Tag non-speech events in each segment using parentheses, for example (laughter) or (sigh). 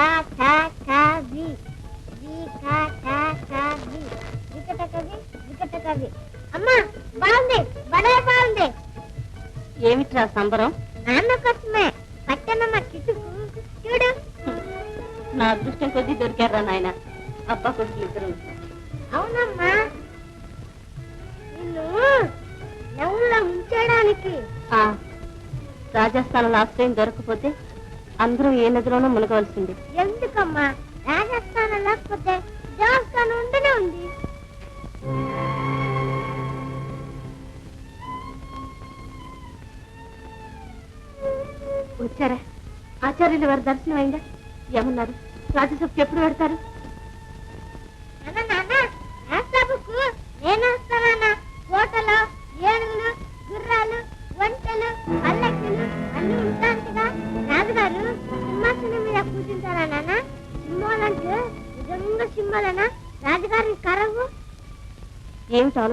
కా ఠా కా వి వి కా ఠా కా వి వికట కవి వికట కవి అమ్మా బాగుంది బడే బాగుంది. ఏమిట్రా సంబరం? నాన్న కోసమే. పట్టణమ్మ కిటుకు. చూడు. నా అదృష్టం కొద్దీ దొరికారా నాయన. అబ్బా కొడుకులు ఇద్దరు. అవునమ్మా. నిన్ను నవ్వులో ఉంచడానికి ఆ, రాజస్థాన్లో ఆశ్రయం దొరకపోతే అందరూ ఏ నదిలోనూ మునగవలసింది. ఎందుకమ్మా? రాజస్థాన్ లేకపోతే దేవస్థానం ఉండనే ఉంది. వచ్చారా? ఆచార్యులు వారి దర్శనం అయిందా? ఏమన్నారు? రాజ్యసభకి ఎప్పుడు పెడతారు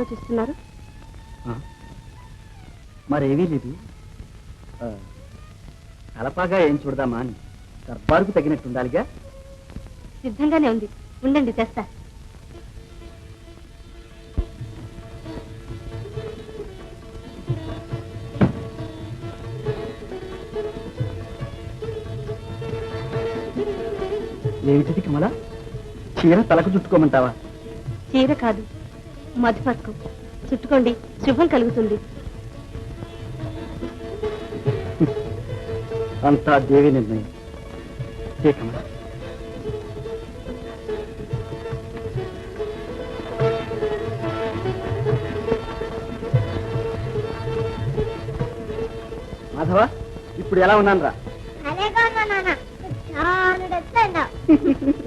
ఆలోచిస్తున్నారు? మరేమీ లేదు. కలపాగా ఏం చూడదామా అని దర్బారుకు తగినట్టు ఉండాలిగా? సిద్ధంగానే ఉంది. ఉండండి తెస్తా. ఏమిటిది కమల చీర తలకు చుట్టుకోమంటావా? చీర కాదు. మధుపర్కు చుట్టుకోండి. శుభం కలుగుతుంది. అంతా దేవి నిర్ణయం. ఏ కమల మాధవ ఇప్పుడు ఎలా ఉన్నాను రా (laughs)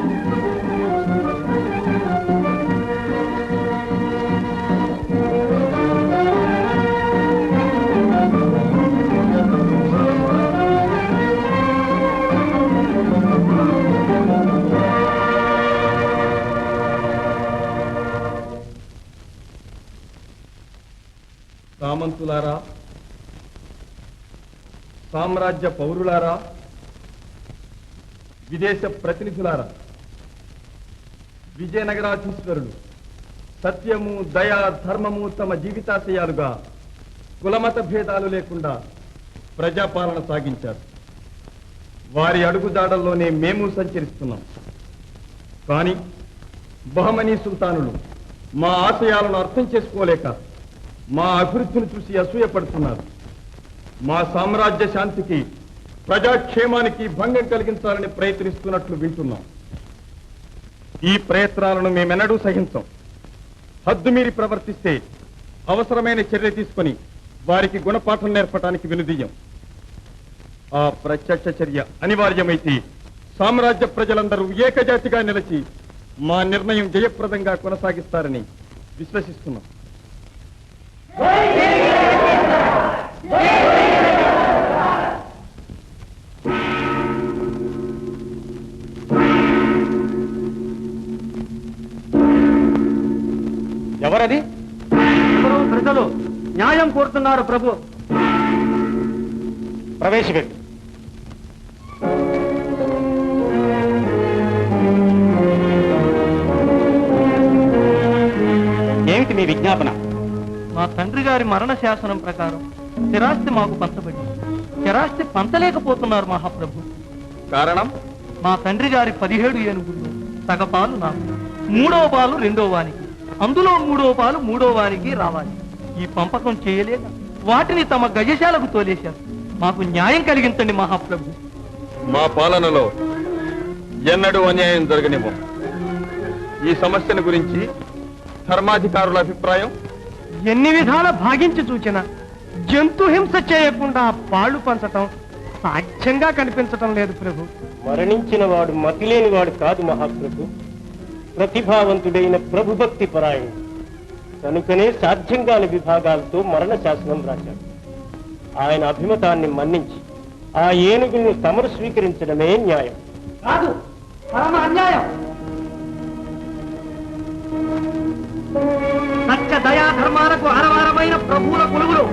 సామంతులారా సామ్రాజ్య పౌరులారా విదేశ ప్రతినిధులారా విజయనగరాధీశ్వరులు సత్యము దయ ధర్మము తమ జీవితాశయాలుగా కులమత భేదాలు లేకుండా ప్రజాపాలన సాగించారు. వారి అడుగుదాడల్లోనే మేము సంచరిస్తున్నాం. కానీ బహమనీ సుల్తానులు మా ఆశయాలను అర్థం చేసుకోలేక మా అభివృద్ధిని చూసి అసూయపడుతున్నారు. మా సామ్రాజ్య శాంతికి ప్రజాక్షేమానికి భంగం కలిగించాలని ప్రయత్నిస్తున్నట్లు వింటున్నాం. ఈ ప్రయత్నాలను మేమెన్నడూ సహించం. హద్దు మీరి ప్రవర్తిస్తే అవసరమైన చర్య తీసుకొని వారికి గుణపాఠం నేర్పడానికి వినుదీయం. ఆ ప్రత్యక్ష చర్య అనివార్యమైతే సామ్రాజ్య ప్రజలందరూ ఏకజాతిగా నిలిచి మా నిర్ణయం జయప్రదంగా కొనసాగిస్తారని విశ్వసిస్తున్నాం. ఎవరది? ప్రజలు న్యాయం కోరుతున్నారు ప్రభు. ప్రవేశపెట్టు. ఏమిటి మీ విజ్ఞాపన? మా తండ్రి గారి మరణ శాసనం ప్రకారం స్థిరాస్తి మాకు పంచబడింది స్థిరాస్తి పంచలేకపోతున్నారు మహాప్రభు. కారణం? మా తండ్రి గారి పదిహేడు ఏనుగులు సగపాలు నాకు మూడో పాలు రెండో వానికి అందులో మూడో పాలు మూడో వానికి రావాలి. ఈ పంపకం చేయలేక వాటిని తమ గజశాలకు తోలేశారు. మాకు న్యాయం కలిగించండి మహాప్రభు. మా పాలనలో ఎన్నడూ అన్యాయం జరగనివ్వం ఈ సమస్యను గురించి ధర్మాధికారుల అభిప్రాయం? ఎన్ని విధాల భాగించి చూచిన జంతు హింస చేయకుండా పాళ్ళు పంచటం సాధ్యంగా కనిపించటం లేదు ప్రభు. మరణించిన వాడు మతిలేని వాడు కాదు మహాప్రభు. ప్రతిభావంతుడైన ప్రభుభక్తి పరాయణుడు. కనుకనే సాధ్యం కాని విభాగాలతో మరణ శాసనం రాశాడు. ఆయన అభిమతాన్ని మన్నించి ఆ ఏనుగులను తమరు స్వీకరించడమే న్యాయం. కాదు పరమ అన్యాయం. ప్రభువుల కొలువులు.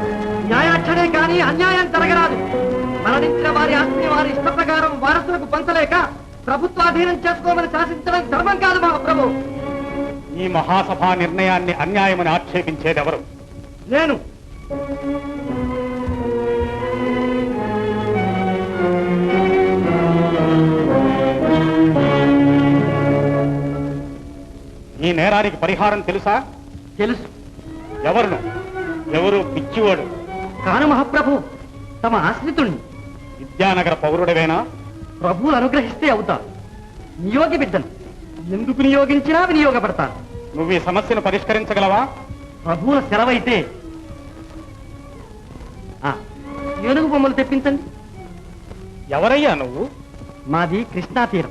న్యాయాక్షరే కానీ అన్యాయం జరగరాదు. మరణించిన వారి ఆస్తిని వారి ఇష్ట ప్రకారం వారసులకు పంచలేక ప్రభుత్వాధీనం చేసుకోమని శాసించడం ధర్మం కాదు మా ప్రభు. ఈ మహాసభా నిర్ణయాన్ని అన్యాయమని ఆక్షేపించేదెవరు? నేను. ఈ నేరానికి పరిహారం తెలుసా? తెలుసు. ఎవరును? ఎవరు పిచ్చివాడు? కాను మహాప్రభు తమ ఆశ్రితుణ్ణి. విద్యానగర పౌరుడవేనా? ప్రభువులు అనుగ్రహిస్తే అవుతా నియోగి బిడ్డను ఎందుకు నియోగించినా వినియోగపడతాను నువ్వు ఈ సమస్యను పరిష్కరించగలవా? ప్రభువుల సెలవైతే. ఆ, ఏనుగు బొమ్మలు తెప్పించండి. ఎవరయ్యా నువ్వు? మాది కృష్ణా తీరం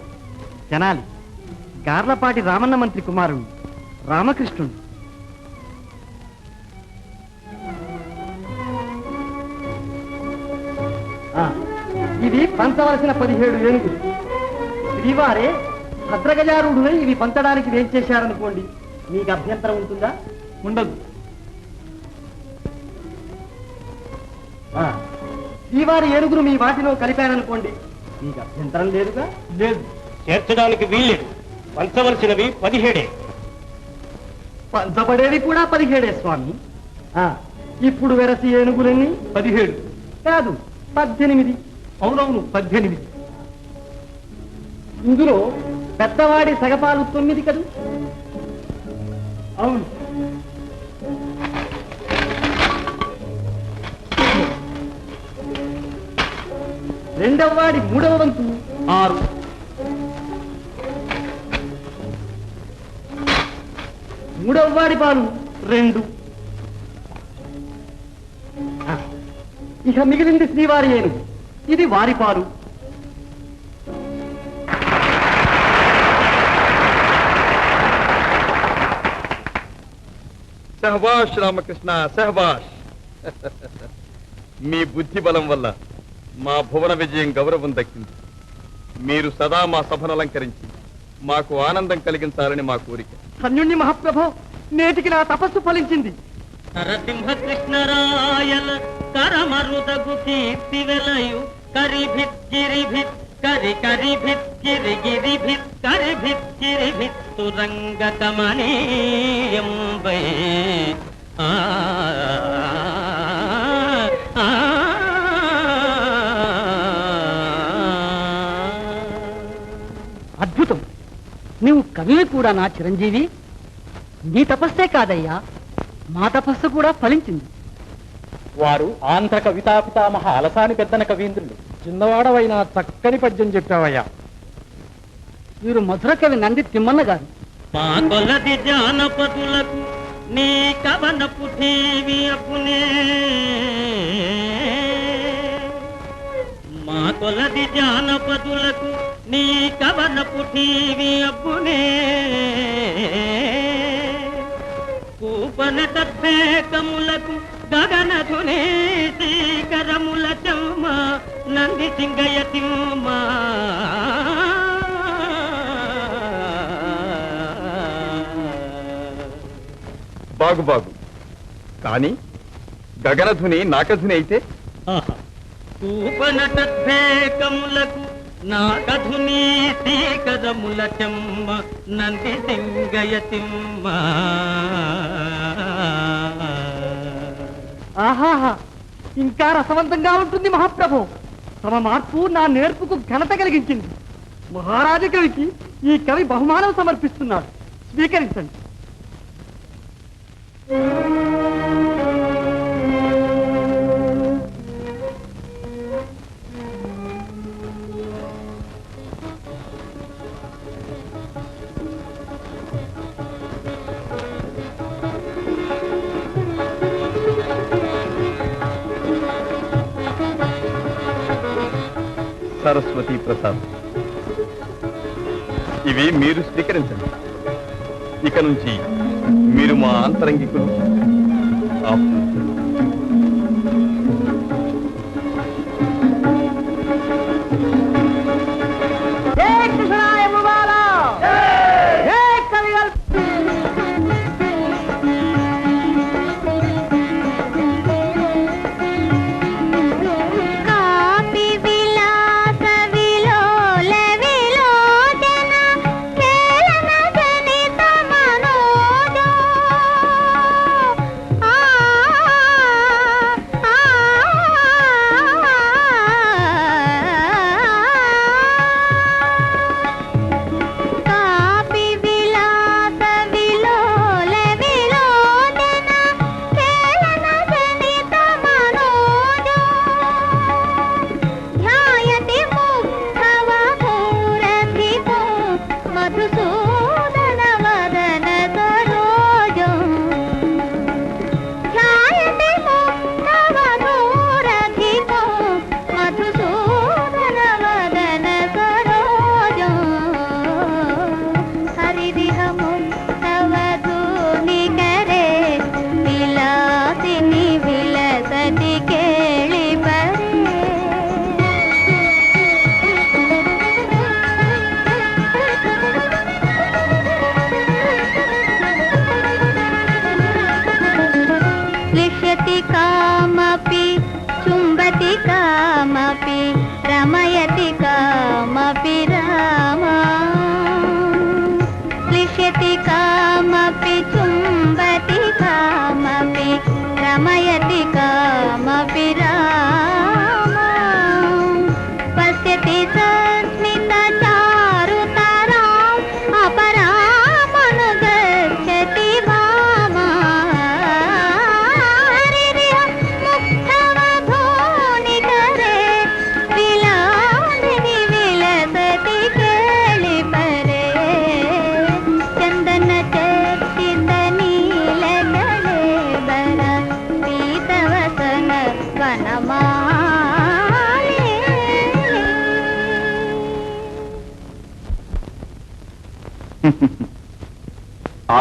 తెనాలి. గార్లపాటి రామన్న మంత్రి కుమారుడు రామకృష్ణుడు ఆ, ఇది పంచవలసిన పదిహేడు ఏనుగులు శ్రీవారే భద్రగజారుడునై ఇవి పంచడానికి వేం చేశారనుకోండి మీకు అభ్యంతరం ఉంటుందా? ఉండదు. శ్రీవారి ఏనుగురు మీ వాటిలో కలిపారనుకోండి మీకు అభ్యంతరం లేదుగా? లేదు. చేర్చడానికి వీల్లేదు. పంచవలసినవి పదిహేడే. పంచబడేవి కూడా పదిహేడే స్వామి. ఆ, ఇప్పుడు వెరసి ఏనుగులన్నీ? పదిహేడు. కాదు. పద్దెనిమిది. అవునవును పద్దెనిమిది. ఇందులో పెద్దవాడి సగపాలు తొమ్మిది కదూ? అవును. రెండవ వాడి మూడవ వంతు ఆరు. మూడవ వాడి పాలు రెండు. ఇక మిగిలింది శ్రీవారి ఏనుగు ఇది వారి పాలు. సహబాష్ రామకృష్ణ సహబాష్ మీ బుద్ధి బలం వల్ల మా భువన విజయం గౌరవం దక్కింది. మీరు సదా మా సభను అలంకరించి మాకు ఆనందం కలిగించాలని మా కోరిక. ధన్యుణ్ణి మహాప్రభో నేటికి నా తపస్సు ఫలించింది. నరసింహ కృష్ణరాయల కరమరుదగు కీర్తి వెలయు కరిభిత్ గిరిభిత్ కరి కరిభిత్ గిరి గిరిభిత్ కరిభిత్ గిరిభిత్ తురంగ కమనీయం వై ఆ అద్భుతం నువ్వు కవివి కూడా నా చిరంజీవి నీ తపస్సే కాదయ్యా మా తపస్సు కూడా ఫలించింది. వారు ఆంధ్ర కవితా పితామహ అలసాని పెద్దన కవీంద్రులు. చిన్నవాడవైన చక్కని పద్యం చెప్పావయ్యా. వీరు మధుర కవి నంది తిమ్మన్న గారు. మా కొలది జానపదులకు నీ కవనపు టీవి అప్పునే మా కొలది జానపదులకు నీ కవనపు టీవి అప్పునే కూపన తద్వేకములకు గగనధునే శ్రీకరముల చౌమ నంది సింగయ తిమ్మా. బాగు బాగు. కానీ గగనధుని నాకధుని అయితే? కూపనటద్వేకములకు నాకధునీ శ్రీకరముల చెమ్మ నంది సింగయతిమ్మ ఆహాహా ఇంకా రసవంతంగా ఉంటుంది మహాప్రభు. తమ మార్పు నా నేర్పుకు ఘనత కలిగించింది. మహారాజ కవికి ఈ కవి బహుమానం సమర్పిస్తున్నాడు. స్వీకరించండి. సరస్వతి ప్రసాద్. ఇవి మీరు స్వీకరించండి. ఇక నుంచి మీరు మా ఆంతరంగికులు প্রচুর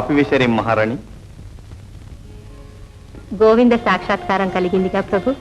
ఆపివేశారేం మహారాణి? గోవింద సాక్షాత్కారం కలిగిందిగా ప్రభు.